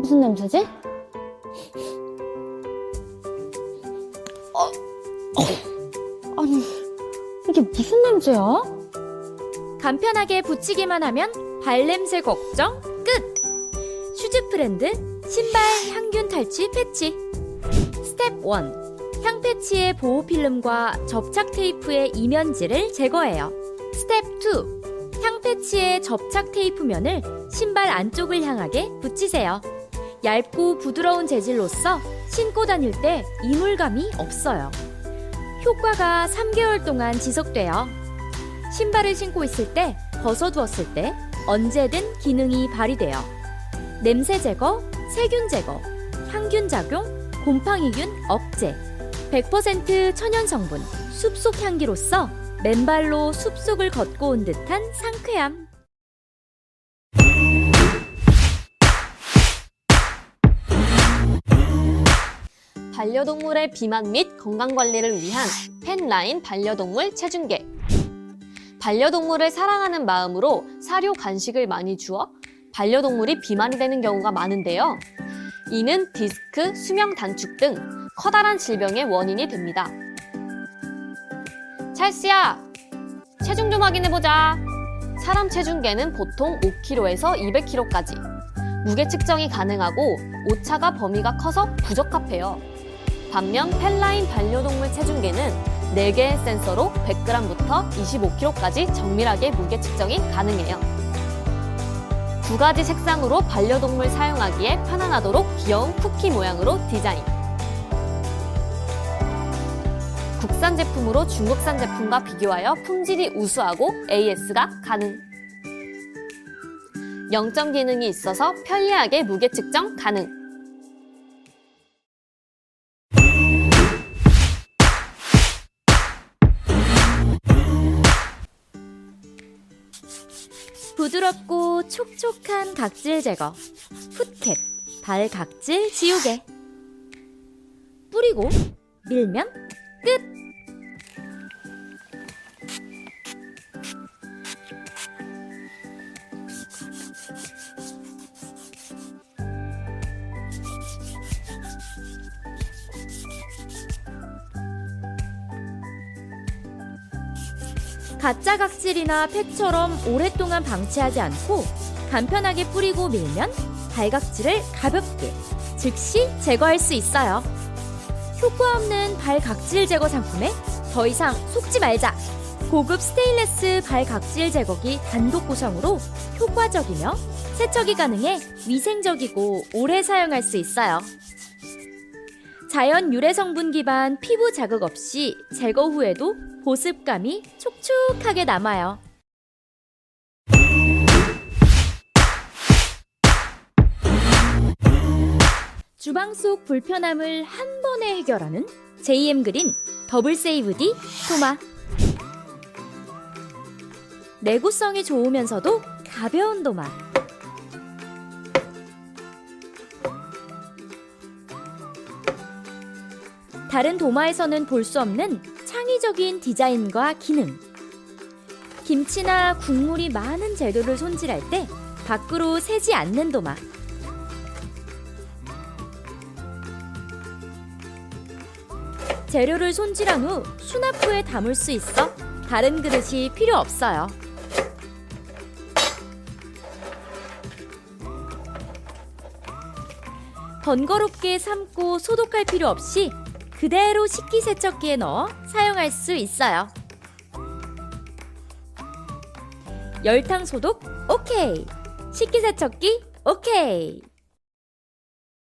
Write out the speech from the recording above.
무슨 냄새지? 어, 어, 아니, 이게 무슨 냄새야? 간편하게 붙이기만 하면 발냄새 걱정 끝! 슈즈 프렌드 신발 향균 탈취 패치 스텝 1 향 패치의 보호 필름과 접착 테이프의 이면지를 제거해요. 스텝 2 향 패치의 접착 테이프면을 신발 안쪽을 향하게 붙이세요. 얇고 부드러운 재질로서 신고 다닐 때 이물감이 없어요. 효과가 3개월 동안 지속돼요. 신발을 신고 있을 때, 벗어두었을 때 언제든 기능이 발휘돼요. 냄새 제거, 세균 제거, 향균 작용, 곰팡이균 억제, 100% 천연 성분, 숲속 향기로서 맨발로 숲속을 걷고 온 듯한 상쾌함. 반려동물의 비만 및 건강 관리를 위한 펜라인 반려동물 체중계. 반려동물을 사랑하는 마음으로 사료 간식을 많이 주어 반려동물이 비만이 되는 경우가 많은데요. 이는 디스크, 수명 단축 등 커다란 질병의 원인이 됩니다. 찰스야, 체중 좀 확인해보자. 사람 체중계는 보통 5kg에서 200kg까지. 무게 측정이 가능하고 오차가 범위가 커서 부적합해요. 반면 펠라인 반려동물 체중계는 4개의 센서로 100g부터 25kg까지 정밀하게 무게 측정이 가능해요. 두 가지 색상으로 반려동물 사용하기에 편안하도록 귀여운 쿠키 모양으로 디자인. 국산 제품으로 중국산 제품과 비교하여 품질이 우수하고 AS가 가능. 0점 기능이 있어서 편리하게 무게 측정 가능. 부드럽고 촉촉한 각질 제거. 풋캣, 발 각질 지우개. 뿌리고 밀면 끝! 가짜 각질이나 팩처럼 오랫동안 방치하지 않고 간편하게 뿌리고 밀면 발각질을 가볍게 즉시 제거할 수 있어요. 효과 없는 발각질 제거 상품에 더 이상 속지 말자. 고급 스테인레스 발각질 제거기 단독 구성으로 효과적이며 세척이 가능해 위생적이고 오래 사용할 수 있어요. 자연 유래 성분 기반 피부 자극 없이 제거 후에도 보습감이 촉촉하게 남아요. 주방 속 불편함을 한 번에 해결하는 JM 그린 더블 세이브 D 토마. 내구성이 좋으면서도 가벼운 도마. 다른 도마에서는 볼 수 없는 창의적인 디자인과 기능. 김치나 국물이 많은 재료를 손질할 때 밖으로 새지 않는 도마. 재료를 손질한 후 수납부에 담을 수 있어 다른 그릇이 필요 없어요. 번거롭게 삶고 소독할 필요 없이 그대로 식기세척기에 넣어 사용할 수 있어요. 열탕 소독 오케이. 식기세척기 오케이.